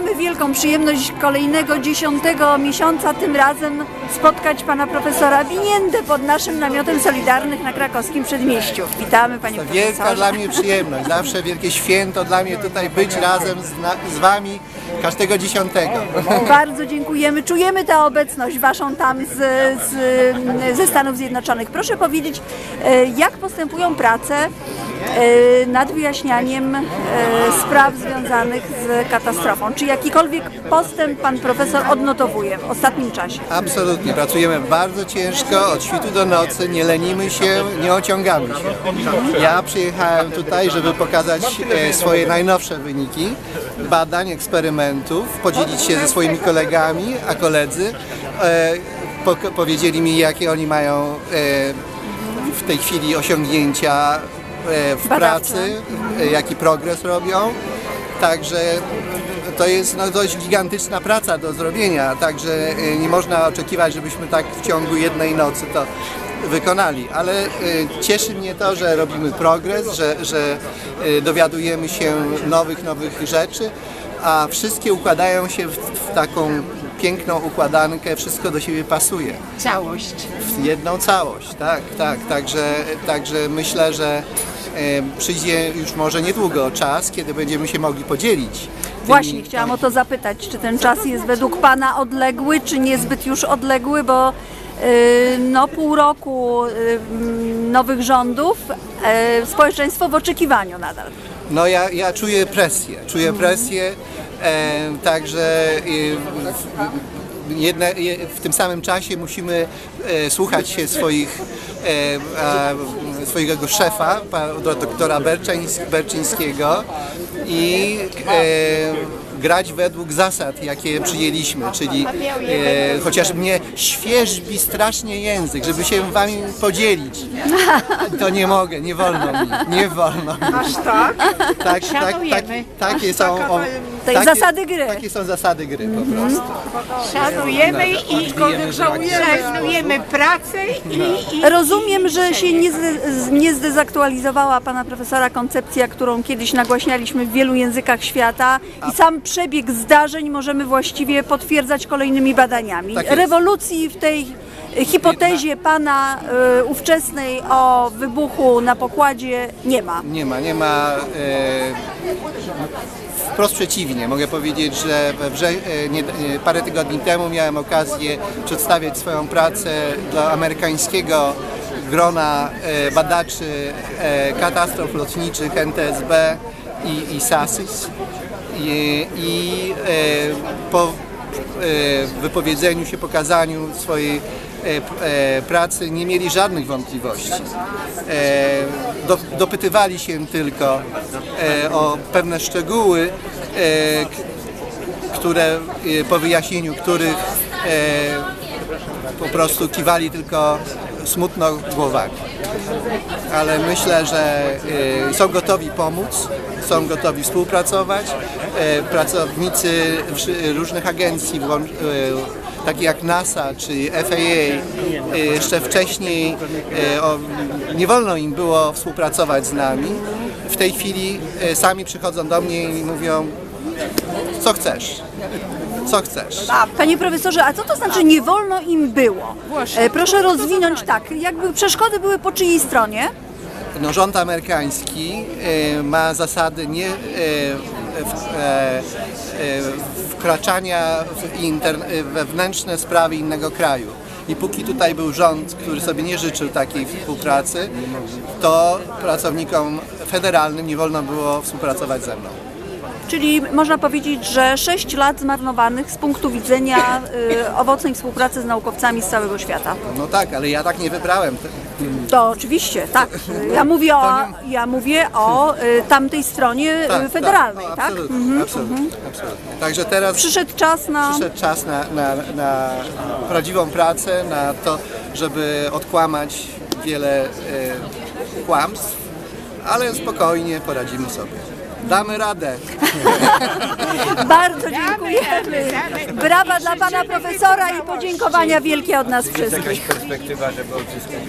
mamy wielką przyjemność kolejnego dziesiątego miesiąca, tym razem spotkać pana profesora Winiętę pod naszym namiotem solidarnych na krakowskim przedmieściu. Witamy panie To profesorze. wielka dla mnie przyjemność, zawsze wielkie święto dla mnie tutaj być razem z, na, z Wami każdego dziesiątego. Bardzo dziękujemy. Czujemy tę obecność Waszą tam z, z, ze Stanów Zjednoczonych. Proszę powiedzieć, e, jak postępują prace e, nad wyjaśnianiem e, spraw związanych z katastrofą? Czy jakikolwiek postęp Pan Profesor odnotowuje w ostatnim czasie? Absolutnie, pracujemy bardzo ciężko, od świtu do nocy, nie lenimy się, nie ociągamy się. Ja przyjechałem tutaj, żeby pokazać e, swoje najnowsze wyniki badań, eksperymentów, podzielić się ze swoimi kolegami, a koledzy e, powiedzieli mi, jakie oni mają e, w tej chwili osiągnięcia w pracy, jaki progres robią. Także to jest no, dość gigantyczna praca do zrobienia, także e, nie można oczekiwać, żebyśmy tak w ciągu jednej nocy to wykonali, ale e, cieszy mnie to, że robimy progres, że, że e, dowiadujemy się nowych, nowych rzeczy, a wszystkie układają się w, w taką piękną układankę, wszystko do siebie pasuje Całość. w jedną całość, tak, tak, także, także myślę, że przyjdzie już może niedługo czas, kiedy będziemy się mogli podzielić. Właśnie, chciałam o to zapytać, czy ten czas jest według Pana odległy, czy niezbyt już odległy, bo y, no, pół roku y, mm, nowych rządów, y, społeczeństwo w oczekiwaniu nadal. No ja, ja czuję presję, czuję presję, e, także e, w, tym samym czasie musimy e, słuchać się swoich, e, a, swojego szefa, doktora Berczyńs, Berczyńskiego i e, grać według zasad, jakie przyjęliśmy, czyli e, chociaż mnie świeżbi strasznie język, żeby się wami podzielić. To nie mogę, nie wolno mi, nie wolno mi. Aż tak? Tak, tak, tak, Szanujemy. takie są o, Jest zasady gry. Takie są zasady gry po prostu. Szanujemy i szanujemy pracę i, i Rozumiem, że się nie, zde- nie zdezaktualizowała pana profesora koncepcja, którą kiedyś nagłaśnialiśmy w wielu językach świata i sam przebieg zdarzeń możemy właściwie potwierdzać kolejnymi badaniami. Tak jest. Rewolucji w tej hipotezie pana y, ówczesnej o wybuchu na pokładzie nie ma. Nie ma, nie ma. E, wprost przeciwnie, mogę powiedzieć, że e, nie, e, parę tygodni temu miałem okazję przedstawiać swoją pracę dla amerykańskiego grona e, badaczy katastrof lotniczych NTSB i, i SASIS. I, i po wypowiedzeniu się, pokazaniu swojej e, e, pracy nie mieli żadnych wątpliwości. E, do, dopytywali się tylko e, o pewne szczegóły, e, które e, po wyjaśnieniu których e, po prostu kiwali tylko smutno głowami. Ale myślę, że e, są gotowi pomóc, są gotowi współpracować. E, Pracownicy wszy- różnych agencji, takich jak NASA czy FAA, jeszcze wcześniej nie wolno im było współpracować z nami. W tej chwili sami przychodzą do mnie i mówią, co chcesz, co chcesz. Panie profesorze, a co to znaczy nie wolno im było? E, Proszę rozwinąć tak, jakby przeszkody były po czyjej stronie? no, rząd amerykański e, ma zasady nie e, w, e, e, wkraczania w wewnętrzne sprawy innego kraju. I póki tutaj był rząd, który sobie nie życzył takiej współpracy, to pracownikom federalnym nie wolno było współpracować ze mną. Czyli można powiedzieć, że 6 lat zmarnowanych z punktu widzenia y, owocnej współpracy z naukowcami z całego świata. No tak, ale ja tak nie wybrałem. To oczywiście, tak. Ja mówię o, ja mówię o y, tamtej stronie y, Tak, federalnej, tak? tak? No, absolutnie, absolutnie, absolutnie. Także teraz Przyszedł czas na... przyszedł czas na, na, na prawdziwą pracę, na to, żeby odkłamać wiele e, kłamstw, ale spokojnie poradzimy sobie. Damy radę. Bardzo dziękujemy. Brawa dla pana profesora i podziękowania wielkie od nas wszystkich. jakaś perspektywa, żeby odzyskać